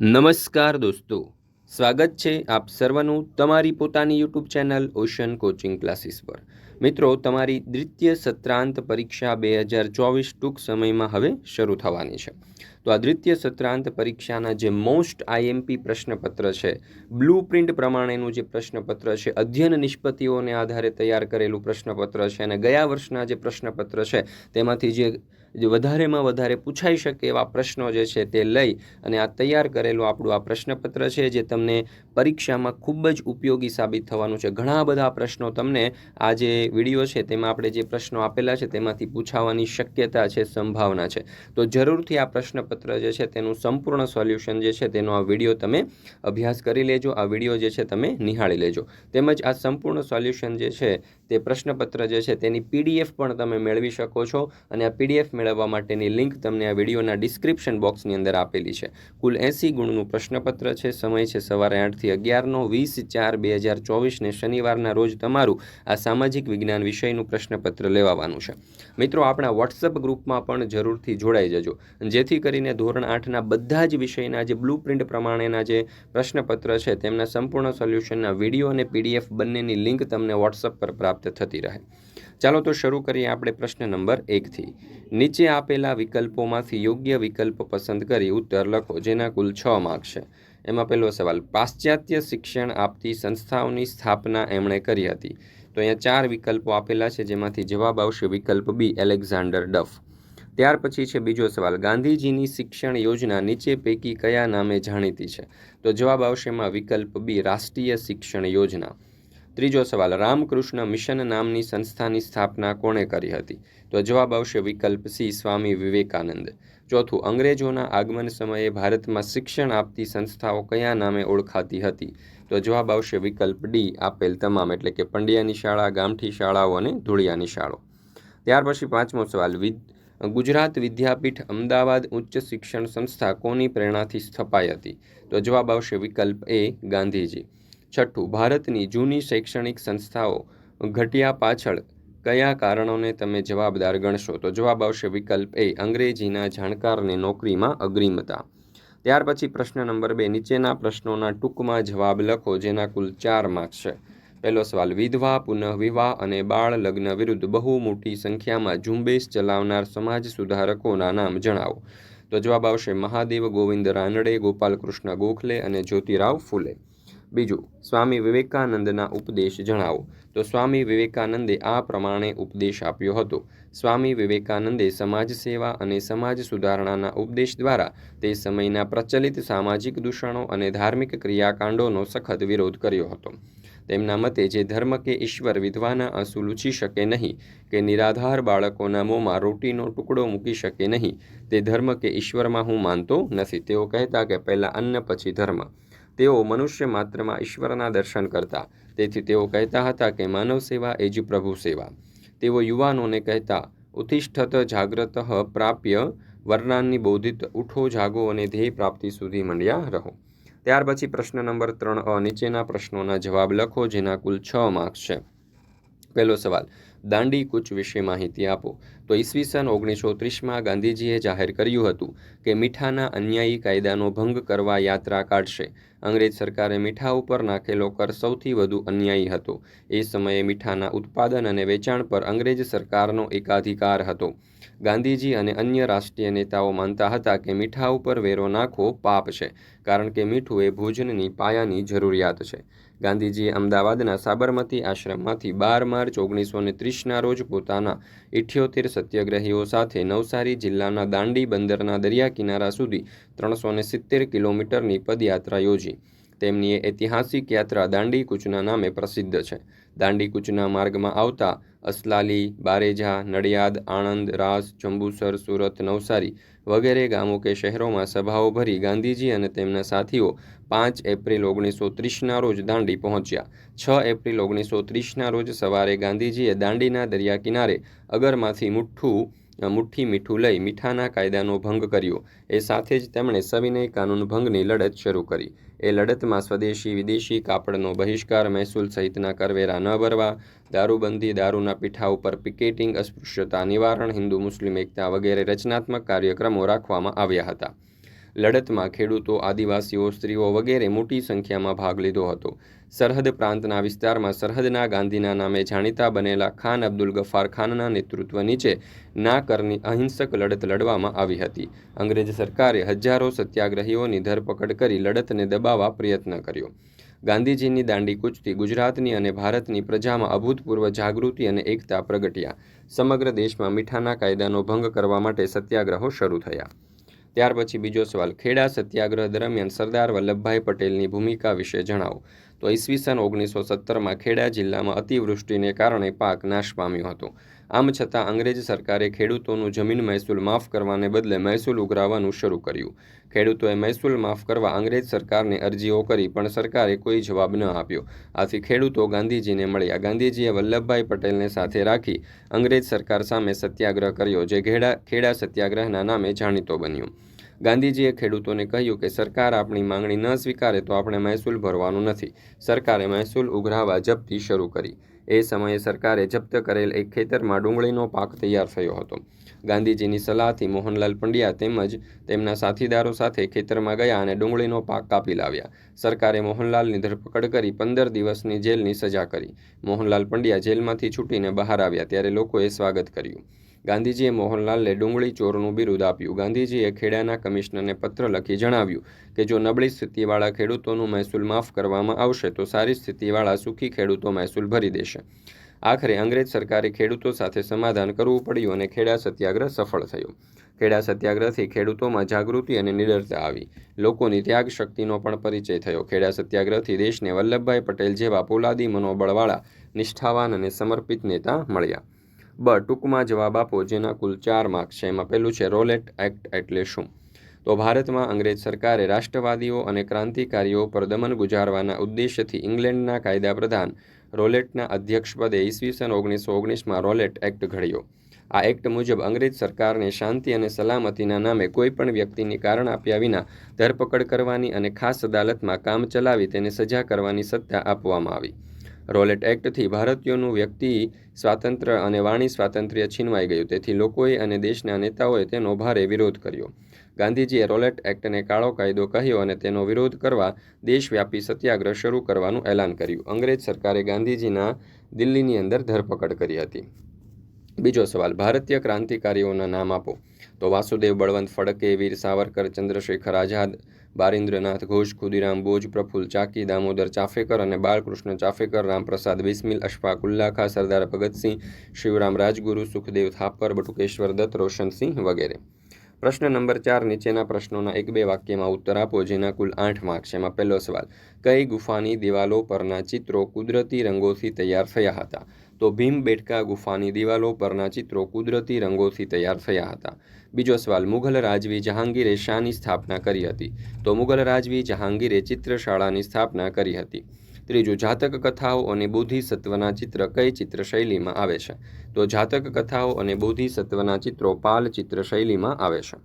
નમસ્કાર દોસ્તો. સ્વાગત છે આપ સર્વનું તમારી પોતાની YouTube channel ocean coaching classes પર. મિત્રો, તમારી દ્વિતીય સત્રાંત પરીક્ષા બે હજાર ચોવીસ ટૂંક સમયમાં હવે શરૂ થવાની છે. તો આ દ્વિતીય સત્રાંત પરીક્ષાના જે મોસ્ટ આઈએમપી પ્રશ્નપત્ર છે, બ્લુ પ્રિન્ટ પ્રમાણેનું જે પ્રશ્નપત્ર છે, અધ્યયન નિષ્પત્તિઓને આધારે તૈયાર કરેલું પ્રશ્નપત્ર છે અને ગયા વર્ષના જે પ્રશ્નપત્ર છે, તેમાંથી જે જે વધારેમાં વધારે પૂછાઈ શકે એવા પ્રશ્નો જે છે તે લઈ અને આ તૈયાર કરેલું આપણું આ પ્રશ્નપત્ર છે જે તમને પરીક્ષામાં ખૂબ જ ઉપયોગી સાબિત થવાનું છે. ઘણા બધા પ્રશ્નો તમને આ જે વીડિયો છે તેમાં આપણે જે પ્રશ્નો આપેલા છે તેમાંથી પૂછાવાની શક્યતા છે, સંભાવના છે. તો જરૂરથી આ પ્રશ્નપત્ર જે છે તેનું સંપૂર્ણ સોલ્યુશન જે છે તેનો આ વીડિયો તમે અભ્યાસ કરી લેજો, આ વીડિયો જે છે તમે નિહાળી લેજો. તેમજ આ સંપૂર્ણ સોલ્યુશન જે છે તે પ્રશ્નપત્ર જે છે તેની પીડીએફ પણ તમે મેળવી શકો છો અને આ પીડીએફ મેળવવા માટેની લિંક તમને આ વિડીયોના ડિસ્ક્રિપ્શન બોક્સની અંદર આપેલી છે. કુલ એંસી ગુણનું પ્રશ્નપત્ર છે. સમય છે સવારે આઠથી અગિયારનો. વીસ ચાર બે હજાર ચોવીસને શનિવારના રોજ તમારું આ સામાજિક વિજ્ઞાન વિષયનું પ્રશ્નપત્ર લેવાવાનું છે. મિત્રો, આપણા વોટ્સઅપ ગ્રુપમાં પણ જરૂરથી જોડાઈ જજો. જેથી કરીને ધોરણ આઠના બધા જ વિષયના જે બ્લુ પ્રિન્ટ પ્રમાણેના જે પ્રશ્નપત્ર છે તેમના સંપૂર્ણ સોલ્યુશનના વીડિયો અને પીડીએફ બંનેની લિંક તમને વોટ્સઅપ પર પ્રાપ્ત થતી રહે. ચાલો તો શરૂ કરીએ આપણે પ્રશ્ન નંબર એકથી નીચે આપેલા વિકલ્પોમાંથી યોગ્ય વિકલ્પ પસંદ કરી ઉત્તર લખો, જેના કુલ છ માર્ક છે. એમાં પહેલો સવાલ, પાશ્ચાત્ય શિક્ષણ આપતી સંસ્થાઓની સ્થાપના એમણે કરી હતી? તો અહીંયા ચાર વિકલ્પો આપેલા છે, જેમાંથી જવાબ આવશે વિકલ્પ બી, એલેક્ઝાન્ડર ડફ. ત્યાર પછી છે બીજો સવાલ, ગાંધીજીની શિક્ષણ યોજના નીચે પૈકી કયા નામે જાણીતી છે? તો જવાબ આવશે એમાં વિકલ્પ બી, રાષ્ટ્રીય શિક્ષણ યોજના. ત્રીજો સવાલ, રામકૃષ્ણ મિશન નામની સંસ્થાની સ્થાપના કોણે કરી હતી? તો જવાબ આવશે વિકલ્પ સી, સ્વામી વિવેકાનંદ. ચોથું, અંગ્રેજોના આગમન સમયે ભારતમાં શિક્ષણ આપતી સંસ્થાઓ કયા નામે ઓળખાતી હતી? તો જવાબ આવશે વિકલ્પ ડી, આપેલ તમામ, એટલે કે પંડ્યાની શાળા, ગામઠી શાળાઓ અને ધૂળિયાની શાળાઓ. ત્યાર પછી પાંચમો સવાલ ગુજરાત વિદ્યાપીઠ અમદાવાદ ઉચ્ચ શિક્ષણ સંસ્થા કોની પ્રેરણાથી સ્થપાઈ હતી? તો જવાબ આવશે વિકલ્પ એ, ગાંધીજી. છઠ્ઠું, ભારતની જૂની શૈક્ષણિક સંસ્થાઓ ઘટ્યા પાછળ કયા કારણોને તમે જવાબદાર ગણશો? તો જવાબ આવશે વિકલ્પ એ, અંગ્રેજીના જાણકારને નોકરીમાં અગ્રિમતા. ત્યાર પછી પ્રશ્ન નંબર બે, નીચેના પ્રશ્નોના ટૂંકમાં જવાબ લખો, જેના કુલ ચાર માર્ક્સ છે. પહેલો સવાલ, વિધવા, પુનઃવિવાહ અને બાળ લગ્ન વિરુદ્ધ બહુ મોટી સંખ્યામાં ઝુંબેશ ચલાવનાર સમાજ સુધારકોના નામ જણાવો. તો જવાબ આવશે મહાદેવ ગોવિંદ રાનડે, ગોપાલકૃષ્ણ ગોખલે અને જ્યોતિરાવ ફૂલે. બીજું, સ્વામી વિવેકાનંદના ઉપદેશ જણાવો. તો સ્વામી વિવેકાનંદે આ પ્રમાણે ઉપદેશ આપ્યો હતો. સ્વામી વિવેકાનંદે સમાજ સેવા અને સમાજ સુધારણાના ઉપદેશ દ્વારા તે સમયના પ્રચલિત સામાજિક દૂષણો અને ધાર્મિક ક્રિયાકાંડોનો સખત વિરોધ કર્યો હતો. તેમના મતે, જે ધર્મ કે ઈશ્વર વિધવાના આંસુ લૂછી શકે નહીં, કે નિરાધાર બાળકોના મોંમાં રોટીનો ટુકડો મૂકી શકે નહીં, તે ધર્મ કે ઈશ્વરમાં હું માનતો નથી. તેઓ કહેતા કે પહેલાં અન્ન, પછી ધર્મ. તેઓ મનુષ્ય માત્રમાં ઈશ્વરના દર્શન કરતા. તેથી તેઓ કહેતા હતા કે માનવ સેવા એ જ પ્રભુ સેવા. તેઓ યુવાનોને કહેતા ઉત્તિષ્ઠત જાગ્રત પ્રાપ્ય વર્ણાનની બોધિત ઉઠો, જાગો અને ધ્યેય પ્રાપ્તિ સુધી મંડ્યા રહો. ત્યાર પછી પ્રશ્ન નંબર ત્રણ અ નીચેના પ્રશ્નોના જવાબ લખો, જેના કુલ છ માર્ક્સ છે. પહેલો સવાલ દાંડી કૂચ વિશે માહિતી આપો. તો ઈસવીસન ઓગણીસો ત્રીસમાં ગાંધીજીએ જાહેર કર્યું હતું કે મીઠાના અન્યાયી કાયદાનો ભંગ કરવા યાત્રા કાઢશે. અંગ્રેજ સરકારે મીઠા ઉપર નાખેલો કર સૌથી વધુ અન્યાયી હતો. એ સમયે મીઠાના ઉત્પાદન અને વેચાણ પર અંગ્રેજ સરકારનો એકાધિકાર હતો. ગાંધીજી અને અન્ય રાષ્ટ્રીય નેતાઓ માનતા હતા કે મીઠા ઉપર વેરો નાખવો પાપ છે, કારણ કે મીઠું એ ભોજનની પાયાની જરૂરિયાત છે. ગાંધીજીએ અમદાવાદના સાબરમતી આશ્રમમાંથી બાર માર્ચ ઓગણીસો ને ત્રીસના રોજ પોતાના ઇઠ્યોતેર સત્યાગ્રહીઓ સાથે નવસારી જિલ્લાના દાંડી બંદરના દરિયા કિનારા સુધી ત્રણસો ને સિત્તેર કિલોમીટરની પદયાત્રા યોજી. તેમની ઐતિહાસિક યાત્રા દાંડી કૂચના નામે પ્રસિદ્ધ છે. દાંડી કૂચના માર્ગમાં આવતા અસલાલી, બારેજા, નડિયાદ, આણંદ, રાસ, જંબુસર, સુરત, નવસારી વગેરે ગામો કે શહેરોમાં સભાઓ ભરી ગાંધીજી અને તેમના સાથીઓ પાંચ એપ્રિલ ઓગણીસો ત્રીસના રોજ દાંડી પહોંચ્યા. છ એપ્રિલ ઓગણીસો ત્રીસના રોજ સવારે ગાંધીજીએ દાંડીના દરિયા કિનારે અગરમાંથી મુઠ્ઠું મુઠ્ઠી મીઠું લઈ મીઠાના કાયદાનો ભંગ કર્યો. એ સાથે જ તેમણે સવિનય કાનૂન ભંગની લડત શરૂ કરી. એ લડતમાં સ્વદેશી વિદેશી કાપડનો બહિષ્કાર મહેસૂલ સહિતના કરવેરા ન ભરવા, દારૂબંધી, દારૂના પીઠા ઉપર પિકેટિંગ, અસ્પૃશ્યતા, નિવારણ, હિન્દુ, મુસ્લિમ, એકતા વગેરે રચનાત્મક કાર્યક્રમો રાખવામાં આવ્યા હતા. લડતમાં ખેડૂતો, આદિવાસીઓ, સ્ત્રીઓ વગેરે મોટી સંખ્યામાં ભાગ લીધો હતો. સરહદ પ્રાંતના વિસ્તારમાં સરહદના ગાંધીના નામે જાણીતા બનેલા ખાન અબ્દુલ ગફાર ખાનના નેતૃત્વ નીચે ના અહિંસક લડત લડવામાં આવી હતી. અંગ્રેજ સરકારે હજારો સત્યાગ્રહીઓની ધરપકડ કરી લડતને દબાવવા પ્રયત્ન કર્યો. ગાંધીજીની દાંડી કૂચથી ગુજરાતની અને ભારતની પ્રજામાં અભૂતપૂર્વ જાગૃતિ અને એકતા પ્રગટ્યા. સમગ્ર દેશમાં મીઠાના કાયદાનો ભંગ કરવા માટે સત્યાગ્રહો શરૂ થયા. ત્યાર પછી બીજો સવાલ, ખેડા સત્યાગ્રહ દરમિયાન સરદાર વલ્લભભાઈ પટેલની ભૂમિકા વિશે જણાવો. તો ઈસવીસન ઓગણીસો સત્તરમાં ખેડા જિલ્લામાં અતિવૃષ્ટિને કારણે પાક નાશ પામ્યો હતો. આમ છતાં અંગ્રેજ સરકારે ખેડૂતોનું જમીન મહેસૂલ માફ કરવાને બદલે મહેસૂલ ઉઘરાવવાનું શરૂ કર્યું. ખેડૂતોએ મહેસૂલ માફ કરવા અંગ્રેજ સરકારને અરજીઓ કરી, પણ સરકારે કોઈ જવાબ ન આપ્યો. આથી ખેડૂતો ગાંધીજીને મળ્યા. ગાંધીજીએ વલ્લભભાઈ પટેલને સાથે રાખી અંગ્રેજ સરકાર સામે સત્યાગ્રહ કર્યો, જે ખેડા ખેડા સત્યાગ્રહના નામે જાણીતો બન્યો. ગાંધીજીએ ખેડૂતોને કહ્યું કે સરકાર આપણી માંગણી ન સ્વીકારે તો આપણે મહેસૂલ ભરવાનું નથી. સરકારે મહેસૂલ ઉઘરાવા જપ્તી શરૂ કરી. એ સમયે સરકારે જપ્ત કરેલ એક ખેતરમાં ડુંગળીનો પાક તૈયાર થયો હતો. ગાંધીજીની સલાહથી મોહનલાલ પંડ્યા તેમજ તેમના સાથીદારો સાથે ખેતરમાં ગયા અને ડુંગળીનો પાક કાપી લાવ્યા. સરકારે મોહનલાલની ધરપકડ કરી પંદર દિવસની જેલની સજા કરી. મોહનલાલ પંડ્યા જેલમાંથી છૂટીને બહાર આવ્યા ત્યારે લોકોએ સ્વાગત કર્યું. ગાંધીજીએ મોહનલાલને ડુંગળી ચોરનું બિરુદ આપ્યું. ગાંધીજીએ ખેડાના કમિશનરને પત્ર લખી જણાવ્યું કે જો નબળી સ્થિતિવાળા ખેડૂતોનું મહેસૂલ માફ કરવામાં આવશે, તો સારી સ્થિતિવાળા સુખી ખેડૂતો મહેસૂલ ભરી દેશે. આખરે અંગ્રેજ સરકારે ખેડૂતો સાથે સમાધાન કરવું પડ્યું અને ખેડા સત્યાગ્રહ સફળ થયો. ખેડા સત્યાગ્રહથી ખેડૂતોમાં જાગૃતિ અને નિડરતા આવી. લોકોની ત્યાગ શક્તિનો પણ પરિચય થયો. ખેડા સત્યાગ્રહથી દેશને વલ્લભભાઈ પટેલ જેવા પોલાદી મનોબળવાળા, નિષ્ઠાવાન અને સમર્પિત નેતા મળ્યા. બ, ટૂંકમાં જવાબ આપો, જેના કુલ ચાર માર્ક છે. એમાં પહેલું છે, રોલેટ એક્ટ એટલે શું? તો ભારતમાં અંગ્રેજ સરકારે રાષ્ટ્રવાદીઓ અને ક્રાંતિકારીઓ પર દમન ગુજારવાના ઉદ્દેશ્યથી ઇંગ્લેન્ડના કાયદા પ્રધાન રોલેટના અધ્યક્ષપદે ઈસવીસન ઓગણીસો ઓગણીસમાં રોલેટ એક્ટ ઘડ્યો. આ એક્ટ મુજબ અંગ્રેજ સરકારને શાંતિ અને સલામતીના નામે કોઈપણ વ્યક્તિની કારણ આપ્યા વિના ધરપકડ કરવાની અને ખાસ અદાલતમાં કામ ચલાવી તેને સજા કરવાની સત્તા આપવામાં આવી. રોલેટ એક્ટથી ભારતીયોનું વ્યક્તિ સ્વાતંત્ર્ય અને વાણી સ્વાતંત્ર્ય છીનવાઈ ગયું. તેથી લોકોએ અને દેશના નેતાઓએ તેનો ભારે વિરોધ કર્યો. ગાંધીજીએ રોલેટ એક્ટને કાળો કાયદો કહ્યો અને તેનો વિરોધ કરવા દેશવ્યાપી સત્યાગ્રહ શરૂ કરવાનું એલાન કર્યું. અંગ્રેજ સરકારે ગાંધીજીના દિલ્હીની અંદર ધરપકડ કરી હતી. બીજો સવાલ, ભારતીય ક્રાંતિકારીઓના નામ આપો. તો વાસુદેવ બળવંત ફડકે, વીર સાવરકર, ચંદ્રશેખર આઝાદ બારિન્દ્રનાથ ઘોષ, ખુદીરામ બોજ પ્રફુલ ચાકી, દામોદર ચાફેકર અને બાળકૃષ્ણ ચાફેકર, રામપ્રસાદ બિસ્મિલ, અશફાક ઉલ્લાખા, સરદાર ભગતસિંહ, શિવરામ રાજગુરુ, સુખદેવ થાપર, બટુકેશ્વર દત્ત, રોશનસિંહ વગેરે. પ્રશ્ન નંબર ચાર, નીચેના પ્રશ્નોના એક બે વાક્યમાં ઉત્તર આપો, જેના કુલ આઠ માર્ક છે. એમાં પહેલો સવાલ, કઈ ગુફાની દિવાલો પરના ચિત્રો કુદરતી રંગોથી તૈયાર થયા હતા? તો ભીમ બેટકા ગુફાની દિવાલો પરના ચિત્રો કુદરતી રંગોથી તૈયાર થયા હતા. બીજો સવાલ, મુઘલ રાજવી જહાંગીરે શાની સ્થાપના કરી હતી? તો મુઘલ રાજવી જહાંગીરે ચિત્રશાળાની સ્થાપના કરી હતી. ત્રીજું, જાતક કથાઓ અને બોધિસત્વના ચિત્ર કઈ ચિત્ર શૈલીમાં આવે છે? તો જાતક કથાઓ અને બોધિસત્વના ચિત્રો પાલ ચિત્ર શૈલીમાં આવે છે.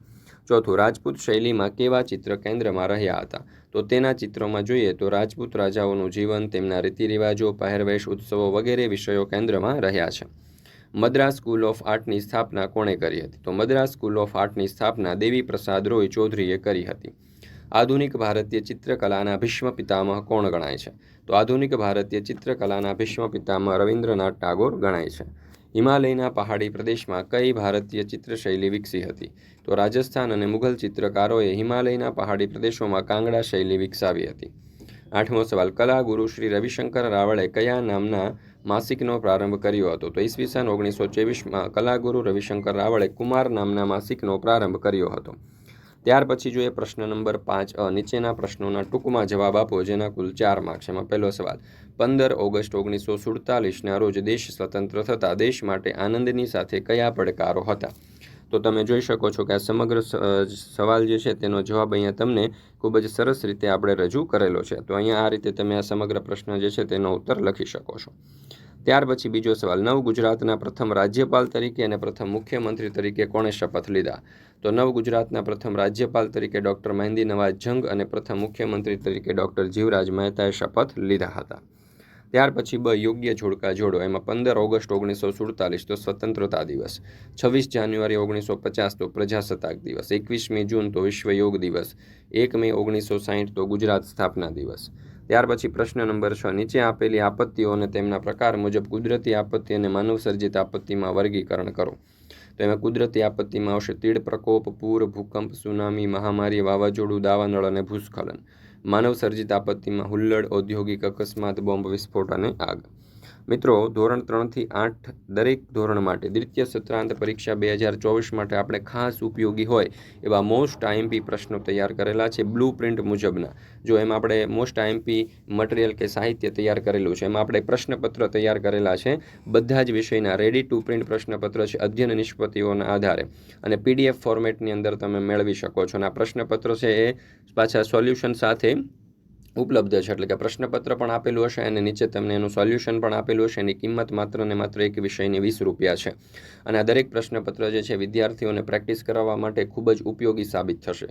ચોથું, રાજપૂત શૈલીમાં કેવા ચિત્ર કેન્દ્રમાં રહ્યા હતા? તો તેના ચિત્રોમાં જોઈએ તો રાજપૂત રાજાઓનું જીવન, તેમના રીતિરિવાજો, પહેરવેશ, ઉત્સવો વગેરે વિષયો કેન્દ્રમાં રહ્યા છે. મદ્રાસ સ્કૂલ ઓફ આર્ટની સ્થાપના કોણે કરી હતી? તો મદ્રાસ સ્કૂલ ઓફ આર્ટની સ્થાપના દેવી પ્રસાદ રોય ચૌધરીએ કરી હતી. આધુનિક ભારતીય ચિત્રકલાના ભીષ્મ પિતામહ કોણ ગણાય છે? તો આધુનિક ભારતીય ચિત્રકલાના ભીષ્મ પિતામહ રવિન્દ્રનાથ ટાગોર ગણાય છે. હિમાલયના પહાડી પ્રદેશમાં કઈ ભારતીય ચિત્રશૈલી વિકસી હતી? તો રાજસ્થાન અને મુઘલ ચિત્રકારોએ હિમાલયના પહાડી પ્રદેશોમાં કાંગડા શૈલી વિકસાવી હતી. આઠમો સવાલ કલા ગુરુ શ્રી રવિશંકર રાવળે કયા નામના માસિકનો પ્રારંભ કર્યો હતો. તો ઈસવીસન ઓગણીસો ચોવીસમાં કલાગુરુ રવિશંકર રાવળે કુમાર નામના માસિકનો પ્રારંભ કર્યો હતો. ત્યાર પછી જોઈએ પ્રશ્ન નંબર પાંચ, અ, નીચેના પ્રશ્નોના ટૂંકમાં જવાબ આપો, જેના કુલ ચાર માર્ક્સ એમાં પહેલો સવાલ, પંદર ઓગસ્ટ ઓગણીસો સુડતાલીસના રોજ દેશ સ્વતંત્ર થતાં દેશ માટે આનંદની સાથે કયા પડકારો હતા? તો તમે જોઈ શકો છો કે આ સમગ્ર સવાલ જે છે તેનો જવાબ અહીંયા તમને ખૂબ જ સરસ રીતે આપણે રજૂ કરેલો છે. તો અહીંયા આ રીતે તમે આ સમગ્ર પ્રશ્ન જે છે તેનો ઉત્તર લખી શકો છો. ત્યાર પછી બીજો સવાલ, નવ ગુજરાતના પ્રથમ રાજ્યપાલ તરીકે અને પ્રથમ મુખ્યમંત્રી તરીકે કોણે શપથ લીધા? તો નવ ગુજરાતના પ્રથમ રાજ્યપાલ તરીકે ડૉક્ટર મહેંદી નવાજ જંગ અને પ્રથમ મુખ્યમંત્રી તરીકે ડૉક્ટર જીવરાજ મહેતાએ શપથ લીધા હતા. ત્યાર પછી બ યોગ્ય જોડકા જોડો. એમાં પંદર ઓગસ્ટ ઓગણીસો સુડતાલીસ તો સ્વતંત્રતા દિવસ. છવ્વીસ જાન્યુઆરી ઓગણીસો પચાસ તો પ્રજાસત્તાક દિવસ. એકવીસમી જૂન તો વિશ્વ યોગ દિવસ. એક મે ઓગણીસો સાહીઠ તો ગુજરાત સ્થાપના દિવસ. ત્યાર પછી પ્રશ્ન નંબર છ. નીચે આપેલી આપત્તિઓ અને તેમના પ્રકાર મુજબ કુદરતી આપત્તિ અને માનવસર્જિત આપત્તિમાં વર્ગીકરણ કરો. તો એમાં કુદરતી આપત્તિમાં આવશે તીડ પ્રકોપ, પૂર, ભૂકંપ, સુનામી, મહામારી, વાવાઝોડું, દાવાનળ અને ભૂસ્ખલન. માનવ સર્જિત આપત્તિમાં હુલ્લડ ઔદ્યોગિક અકસ્માત બોમ્બ વિસ્ફોટ અને આગ. મિત્રો, ધોરણ ત્રણથી આઠ દરેક ધોરણ માટે, દ્વિતીય સત્રાંત પરીક્ષા બે હજાર ચોવીસ માટે આપણે ખાસ ઉપયોગી હોય એવા મોસ્ટ આઈએમપી પ્રશ્નો તૈયાર કરેલા છે બ્લુ પ્રિન્ટ મુજબના. જો એમાં આપણે મોસ્ટ આઈએમપી મટીરિયલ કે સાહિત્ય તૈયાર કરેલું છે, એમાં આપણે પ્રશ્નપત્ર તૈયાર કરેલા છે, બધા જ વિષયના રેડી ટુ પ્રિન્ટ પ્રશ્નપત્ર છે, અધ્યયન નિષ્પત્તિઓના આધારે. અને પીડીએફ ફોર્મેટની અંદર તમે મેળવી શકો છો. અને આ પ્રશ્નપત્ર છે એ પાછા સોલ્યુશન સાથે ઉપલબ્ધ છે. એટલે કે પ્રશ્નપત્ર પણ આપેલું હશે અને નીચે તમને એનું સોલ્યુશન પણ આપેલું હશે. એની કિંમત માત્ર ને માત્ર એક વિષયની વીસ રૂપિયા છે. અને આ દરેક પ્રશ્નપત્ર જે છે, વિદ્યાર્થીઓને પ્રેક્ટિસ કરાવવા માટે ખૂબ જ ઉપયોગી સાબિત થશે.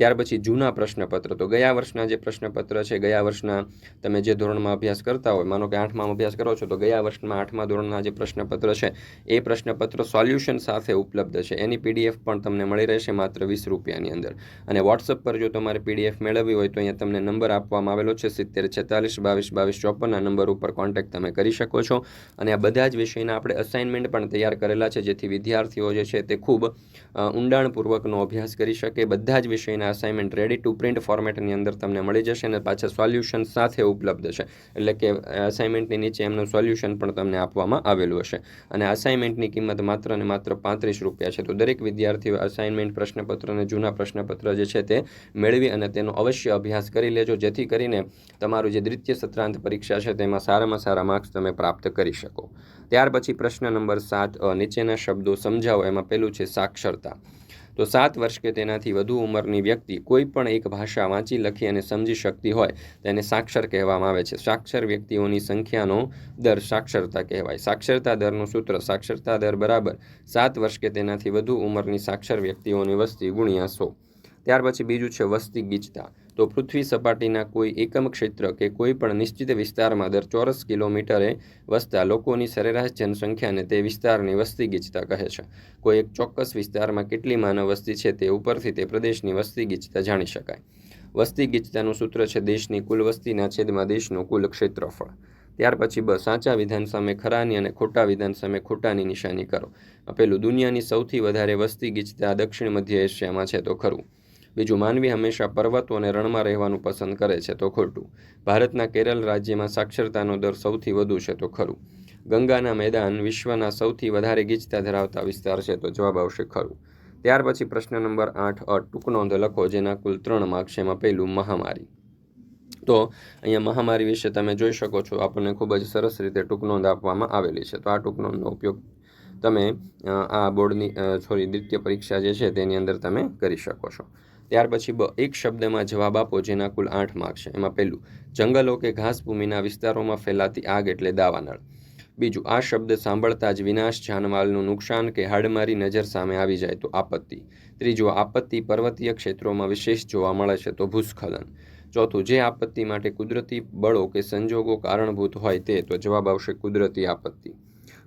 ત્યાર પછી જૂના પ્રશ્નપત્ર. તો ગયા વર્ષના જે પ્રશ્નપત્ર છે, ગયા વર્ષના તમે જે ધોરણમાં અભ્યાસ કરતા હોય, માનો કે આઠમાં અભ્યાસ કરો છો, તો ગયા વર્ષમાં આઠમા ધોરણના જે પ્રશ્નપત્ર છે, એ પ્રશ્નપત્ર સોલ્યુશન સાથે ઉપલબ્ધ છે. એની પીડીએફ પણ તમને મળી રહેશે માત્ર વીસ રૂપિયાની અંદર. અને વોટ્સઅપ પર જો તમારે પીડીએફ મેળવવી હોય, તો અહીંયા તમને નંબર આપવામાં આવેલો છે, સિત્તેર, છેતાલીસ, બાવીસ બાવીસ ચોપનના નંબર ઉપર કોન્ટેક્ટ તમે કરી શકો છો. અને આ બધા જ વિષયના આપણે અસાઇનમેન્ટ પણ તૈયાર કરેલા છે, જેથી વિદ્યાર્થીઓ જે છે, તે ખૂબ ઊંડાણપૂર્વકનો અભ્યાસ કરી શકે. બધા જ વિષયના અસાઇનમેન્ટ રેડી ટુ પ્રિન્ટ ફોર્મેટની અંદર તમને મળી જશે અને પાછા સોલ્યુશન સાથે ઉપલબ્ધ છે. એટલે કે અસાઇનમેન્ટની નીચે એમનું સોલ્યુશન પણ તમને આપવામાં આવેલું હશે. અને અસાઇનમેન્ટની કિંમત માત્ર ને માત્ર પાંત્રીસ રૂપિયા છે. તો દરેક વિદ્યાર્થીઓ અસાઇનમેન્ટ પ્રશ્નપત્ર અને જૂના પ્રશ્નપત્ર જે છે તે મેળવી અને તેનો અવશ્ય અભ્યાસ કરી લેજો, જેથી કરીને તમારું જે દ્વિતીય સત્રાંત પરીક્ષા છે તેમાં સારામાં સારા માર્ક્સ તમે પ્રાપ્ત કરી શકો. ત્યાર પછી પ્રશ્ન નંબર સાત નીચેના શબ્દો સમજાવો. એમાં પેલું છે સાક્ષરતા. તો સાત વર્ષ કે તેનાથી વધુ ઉંમરની વ્યક્તિ કોઈ પણ એક ભાષા વાંચી, લખી અને સમજી શકતી હોય તેને સાક્ષર કહેવામાં આવે છે. સાક્ષર વ્યક્તિઓની સંખ્યાનો દર સાક્ષરતા કહેવાય. સાક્ષરતા દરનું સૂત્ર સાક્ષરતા દર બરાબર સાત વર્ષ કે તેનાથી વધુ ઉંમરની સાક્ષર વ્યક્તિઓની વસ્તી ગુણ્યા સો. ત્યાર પછી બીજું છે વસ્તી ગીચતા. તો પૃથ્વી સપાટીના કોઈ એકમ ક્ષેત્ર કે કોઈ પણ નિશ્ચિત વિસ્તારમાં દર ચોરસ કિલોમીટરે વસતા લોકોની સરેરાશ જનસંખ્યાને તે વિસ્તારની વસ્તી ગીચતા કહે છે. કોઈ એક ચોક્કસ વિસ્તારમાં કેટલી માનવ વસ્તી છે તે ઉપરથી તે પ્રદેશની વસ્તી ગીચતા જાણી શકાય. વસ્તી ગીચતાનું સૂત્ર છે દેશની કુલ વસ્તીના છેદમાં દેશનું કુલ ક્ષેત્રફળ. ત્યાર પછી બસ સાચા વિધાન સામે ખરાની અને ખોટા વિધાન સામે ખોટાની નિશાની કરો. પેલું દુનિયાની સૌથી વધારે વસ્તી ગીચતા દક્ષિણ મધ્ય એશિયામાં છે તો ખરું. બીજું માનવી હંમેશા પર્વતો અને રણમાં રહેવાનું પસંદ કરે છે તો ખોટું. ભારતના કેરળ રાજ્યમાં સાક્ષરતાનો દર સૌથી વધુ છે તો ખરું. ગંગાના મેદાન વિશ્વના સૌથી વધારે ગીચતા ધરાવતા વિસ્તાર છે તો જવાબ આવશે ખરું. ત્યાર પછી પ્રશ્ન નંબર આઠ અ ટૂંકનોંધ લખો જેના કુલ ત્રણ માર્ક્સ એમાં પહેલું મહામારી. તો અહીંયા મહામારી વિશે તમે જોઈ શકો છો, આપણને ખૂબ જ સરસ રીતે ટૂંકનોંધ આપવામાં આવેલી છે. તો આ ટૂંકનોંધનો ઉપયોગ તમે આ બોર્ડની સોરી, દ્વિતીય પરીક્ષા જે છે તેની અંદર તમે કરી શકો છો. ત્યાર પછી બ એક શબ્દમાં જવાબ આપો જેના કુલ આઠ માર્ક છે. એમાં પહેલું, જંગલો કે ઘાસભૂમિના વિસ્તારોમાં ફેલાતી આગ એટલે દાવાનળ. બીજું, આ શબ્દ સાંભળતા જ વિનાશ જાનમાલનું નુકસાન કે હાડમારી નજર સામે આવી જાય તો આપત્તિ. ત્રીજું, આપત્તિ પર્વતીય ક્ષેત્રોમાં વિશેષ જોવા મળે છે તો ભૂસ્ખલન. ચોથું, જે આપત્તિ માટે કુદરતી બળો કે સંજોગો કારણભૂત હોય તે, તો જવાબ આવશે કુદરતી આપત્તિ.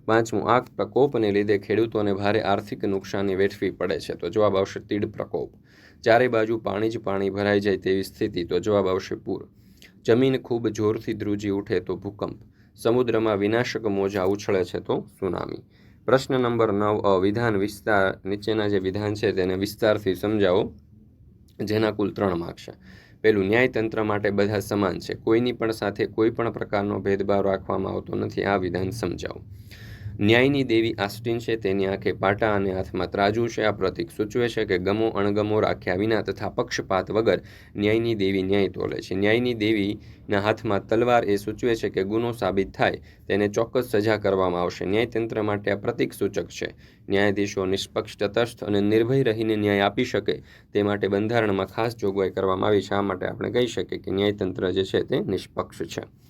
પાંચમું, આગ પ્રકોપને લીધે ખેડૂતોને ભારે આર્થિક નુકસાની વેઠવી પડે છે તો જવાબ આવશે તીડ પ્રકોપ. ચારે બાજુ પાણી જ પાણી ભરાઈ જાય તેવી સ્થિતિ, તો જવાબ આવશે પૂર. જમીન ખૂબ જોરથી ધ્રુજી ઉઠે તો ભૂકંપ. સમુદ્રમાં વિનાશક મોજા ઉછળે છે તો સુનામી. પ્રશ્ન નંબર નવ વિધાન વિસ્તાર, નીચેના જે વિધાન છે તેને વિસ્તારથી સમજાવો, જેના કુલ ત્રણ માર્ક છે. પેલું ન્યાયતંત્ર માટે બધા સમાન છે. કોઈની પણ સાથે કોઈ પણ પ્રકારનો ભેદભાવ રાખવામાં આવતો નથી. આ વિધાન સમજાવો. ન્યાયની દેવી આસ્ટિન છે, તેની આંખે પાટા અને હાથમાં ત્રાજુ છે. આ પ્રતીક સૂચવે છે કે ગમો, અણગમો રાખ્યા વિના તથા પક્ષપાત વગર ન્યાયની દેવી ન્યાય તોલે છે. ન્યાયની દેવીના હાથમાં તલવાર એ સૂચવે છે કે ગુનો સાબિત થાય, તેને ચોક્કસ સજા કરવામાં આવશે. ન્યાયતંત્ર માટે આ પ્રતીક સૂચક છે. ન્યાયાધીશો નિષ્પક્ષ, તટસ્થ અને નિર્ભય રહીને ન્યાય આપી શકે તે માટે બંધારણમાં ખાસ જોગવાઈ કરવામાં આવી છે. આ માટે આપણે કહી શકીએ કે ન્યાયતંત્ર જે છે તે નિષ્પક્ષ છે.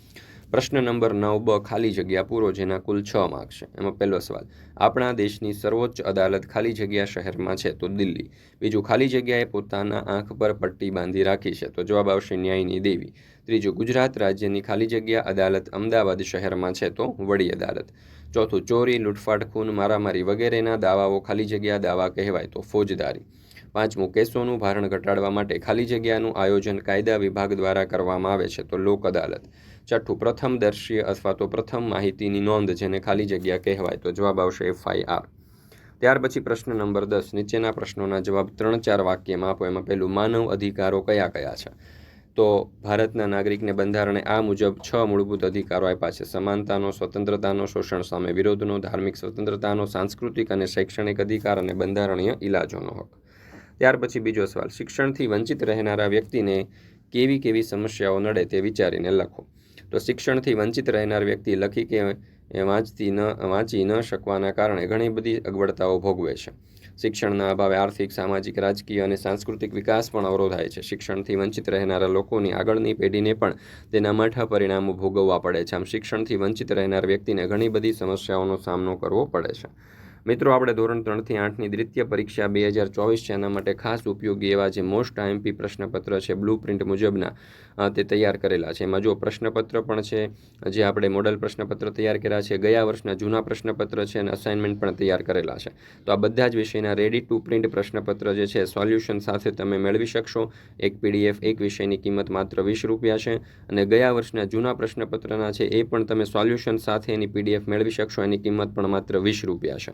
પ્રશ્ન નંબર નવ બ ખાલી જગ્યા પૂરો જેના કુલ છ માર્ક છે. એમાં પહેલો સવાલ, આપણા દેશની સર્વોચ્ચ અદાલત ખાલી જગ્યા શહેરમાં છે તો દિલ્હી. બીજું, ખાલી જગ્યાએ પોતાના આંખ પર પટ્ટી બાંધી રાખી છે તો જવાબ આવશે ન્યાયની દેવી. ત્રીજું, ગુજરાત રાજ્યની ખાલી જગ્યા અદાલત અમદાવાદ શહેરમાં છે તો વડી અદાલત. ચોથું, ચોરી, લૂંટફાટ, ખૂન, મારામારી વગેરેના દાવાઓ ખાલી જગ્યા દાવા કહેવાય તો ફોજદારી. પાંચમું, કેસોનું ભારણ ઘટાડવા માટે ખાલી જગ્યાનું આયોજન કાયદા વિભાગ દ્વારા કરવામાં આવે છે તો લોક અદાલત. છઠ્ઠું પ્રથમ દર્શીય અથવા તો પ્રથમ માહિતીની નોંધ જેને ખાલી જગ્યા કહેવાય તો જવાબ આવશે એફઆઈઆર. ત્યાર પછી પ્રશ્ન નંબર દસ, નીચેના પ્રશ્નોના જવાબ ત્રણ ચાર વાક્યમાં આપો. એમાં પહેલું, માનવ અધિકારો કયા કયા છે? તો ભારતના નાગરિકને બંધારણે આ મુજબ છ મૂળભૂત અધિકારો આપ્યા છે. સમાનતાનો, સ્વતંત્રતાનો, શોષણ સામે વિરોધનો, ધાર્મિક સ્વતંત્રતાનો, સાંસ્કૃતિક અને શૈક્ષણિક અધિકાર અને બંધારણીય ઇલાજોનો હક. ત્યાર પછી બીજો સવાલ, શિક્ષણથી વંચિત રહેનારા વ્યક્તિને કેવી કેવી સમસ્યાઓ નડે તે વિચારીને લખો. તો શિક્ષણથી વંચિત રહેનાર વ્યક્તિ લખી કે વાંચતી ન, વાંચી ન શકવાના કારણે ઘણી બધી અગવડતાઓ ભોગવે છે. શિક્ષણના અભાવે આર્થિક, સામાજિક, રાજકીય અને સાંસ્કૃતિક વિકાસ પણ અવરોધાય છે. શિક્ષણથી વંચિત રહેનારા લોકોની આગળની પેઢીને પણ તેના માઠા પરિણામો ભોગવવા પડે છે. આમ શિક્ષણથી વંચિત રહેનાર વ્યક્તિને ઘણી બધી સમસ્યાઓનો સામનો કરવો પડે છે. મિત્રો, આપણે ધોરણ ત્રણથી આઠની દ્વિતીય પરીક્ષા બે હજાર ચોવીસ છે. એના માટે ખાસ ઉપયોગી એવા જે મોસ્ટ આઈએમપી પ્રશ્નપત્ર છે બ્લુ પ્રિન્ટ મુજબના તે તૈયાર કરેલા છે. એમાં જો પ્રશ્નપત્ર પણ છે, જે આપણે મોડલ પ્રશ્નપત્ર તૈયાર કર્યા છે, ગયા વર્ષના જૂના પ્રશ્નપત્ર છે અને અસાઇનમેન્ટ પણ તૈયાર કરેલા છે. તો આ બધા જ વિષયના રેડી ટુ પ્રિન્ટ પ્રશ્નપત્ર જે છે સોલ્યુશન સાથે તમે મેળવી શકશો. એક પીડીએફ એક વિષયની કિંમત માત્ર વીસ રૂપિયા છે અને ગયા વર્ષના જૂના પ્રશ્નપત્રના છે, એ પણ તમે સોલ્યુશન સાથે એની પીડીએફ મેળવી શકશો. એની કિંમત પણ માત્ર વીસ રૂપિયા છે.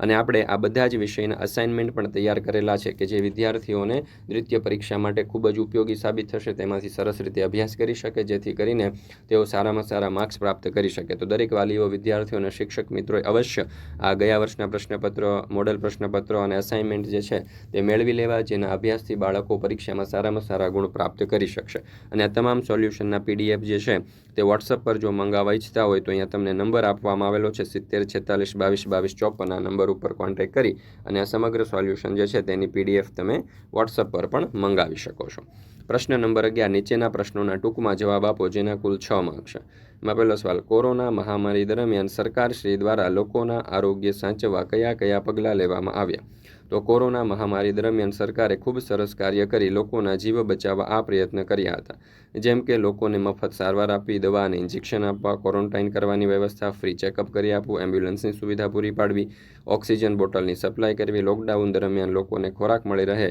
અને આપણે આ બધા જ વિષયના અસાઇનમેન્ટ પણ તૈયાર કરેલા છે કે જે વિદ્યાર્થીઓને દ્વિતીય પરીક્ષા માટે ખૂબ જ ઉપયોગી સાબિત થશે. તેમાંથી સરસ રીતે અભ્યાસ કરી શકે, જેથી કરીને તેઓ સારામાં સારા માર્ક્સ પ્રાપ્ત કરી શકે. તો દરેક વાલીઓ, વિદ્યાર્થીઓ અને શિક્ષક મિત્રોએ અવશ્ય આ ગયા વર્ષના પ્રશ્નપત્રો મોડલ પ્રશ્નપત્રો અને અસાઇનમેન્ટ જે છે તે મેળવી લેવા, જેના અભ્યાસથી બાળકો પરીક્ષામાં સારામાં સારા ગુણ પ્રાપ્ત કરી શકશે. અને આ તમામ સોલ્યુશનના પીડીએફ જે છે તે વોટ્સઅપ પર જો મંગાવવા ઈચ્છતા હોય તો અહીંયા તમને નંબર આપવામાં આવેલો છે. સિત્તેર છેતાલીસ બાવીસ બાવીસ ચોપન આ નંબર ઉપર કોન્ટેક કરી અને આ સમગ્ર સોલ્યુશન જે છે તેની પીડીએફ તમે વોટ્સઅપ પર પણ મંગાવી શકો છો. પ્રશ્ન નંબર અગિયાર, નીચેના પ્રશ્નોના ટૂંકમાં જવાબ આપો, જેના કુલ છ માર્ક છે. એમાં પહેલો સવાલ, કોરોના મહામારી દરમિયાન સરકારશ્રી દ્વારા લોકોના આરોગ્ય સાચવવા કયા કયા પગલાં લેવામાં આવ્યા? તો કોરોના મહામારી દરમિયાન સરકારે ખૂબ સરસ કાર્ય કરી લોકોના જીવ બચાવવા આ પ્રયત્ન કર્યા હતા. જેમ કે લોકોને મફત સારવાર આપવી, દવા અને ઇન્જેક્શન આપવા, ક્વોરન્ટાઇન કરવાની વ્યવસ્થા, ફ્રી ચેકઅપ કરી આપવું, એમ્બ્યુલન્સની સુવિધા પૂરી પાડવી, ઓક્સિજન બોટલની સપ્લાય કરવી, લોકડાઉન દરમિયાન લોકોને ખોરાક મળી રહે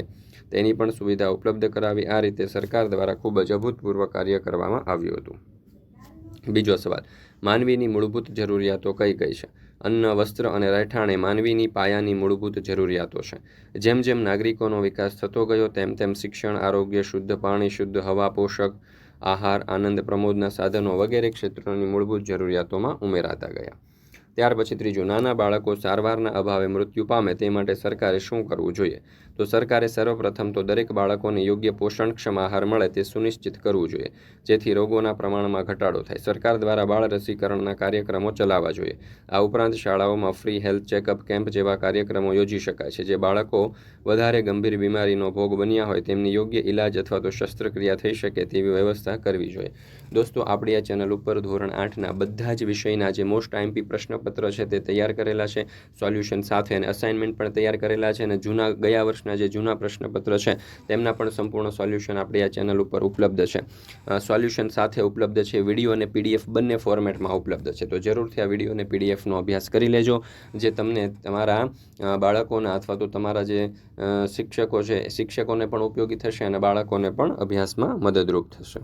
તેની પણ સુવિધા ઉપલબ્ધ કરાવી આ રીતે સરકાર દ્વારા ખૂબ જ અભૂતપૂર્વ કાર્ય કરવામાં આવ્યું હતું. બીજો સવાલ માનવીની મૂળભૂત જરૂરિયાતો કઈ કઈ છે? અન્ન, વસ્ત્ર અને રહેઠાણે માનવીની પાયાની મૂળભૂત જરૂરિયાતો છે. જેમ જેમ નાગરિકોનો વિકાસ થતો ગયો, તેમ તેમ શિક્ષણ, આરોગ્ય, શુદ્ધ પાણી, શુદ્ધ હવા, પોષક આહાર, આનંદ, પ્રમોદના સાધનો વગેરે ક્ષેત્રોની મૂળભૂત જરૂરિયાતોમાં ઉમેરાતા ગયા. ત્યાર પછી ત્રીજું, નાના બાળકો સારવારના અભાવે મૃત્યુ પામે તે માટે સરકારે શું કરવું જોઈએ? તો સરકારે સર્વપ્રથમ તો દરેક બાળકોને યોગ્ય પોષણક્ષમ આહાર મળે તે સુનિશ્ચિત કરવું જોઈએ. જેથી રોગોના પ્રમાણમાં ઘટાડો થાય. સરકાર દ્વારા બાળ રસીકરણના કાર્યક્રમો ચલાવવા જોઈએ. આ ઉપરાંત શાળાઓમાં ફ્રી હેલ્થ ચેકઅપ કેમ્પ જેવા કાર્યક્રમો યોજી શકાય છે, જે બાળકો વધારે ગંભીર બીમારીનો ભોગ બન્યા હોય તેમની યોગ્ય ઇલાજ અથવા તો શસ્ત્રક્રિયા થઈ શકે તેવી વ્યવસ્થા કરવી જોઈએ. દોસ્તો, આપણી આ ચેનલ ઉપર ધોરણ આઠના બધા જ વિષયના જે મોસ્ટ આઈમપી પ્રશ્નપત્ર છે તે તૈયાર કરેલા છે. સોલ્યુશન સાથે અને અસાઇનમેન્ટ પણ તૈયાર કરેલા છે અને જૂના ગયા વર્ષના જે જૂના પ્રશ્નપત્ર છે, તેમના પણ સંપૂર્ણ સોલ્યુશન આપણી આ ચેનલ ઉપર ઉપલબ્ધ છે. સોલ્યુશન સાથે ઉપલબ્ધ છે, વીડિયો અને પીડીએફ બંને ફોર્મેટમાં ઉપલબ્ધ છે. તો જરૂરથી આ વીડિયો અને પીડીએફનો અભ્યાસ કરી લેજો, જે તમને તમારા બાળકોના અથવા તો તમારા જે શિક્ષકો છે, શિક્ષકોને પણ ઉપયોગી થશે અને બાળકોને પણ અભ્યાસમાં મદદરૂપ થશે.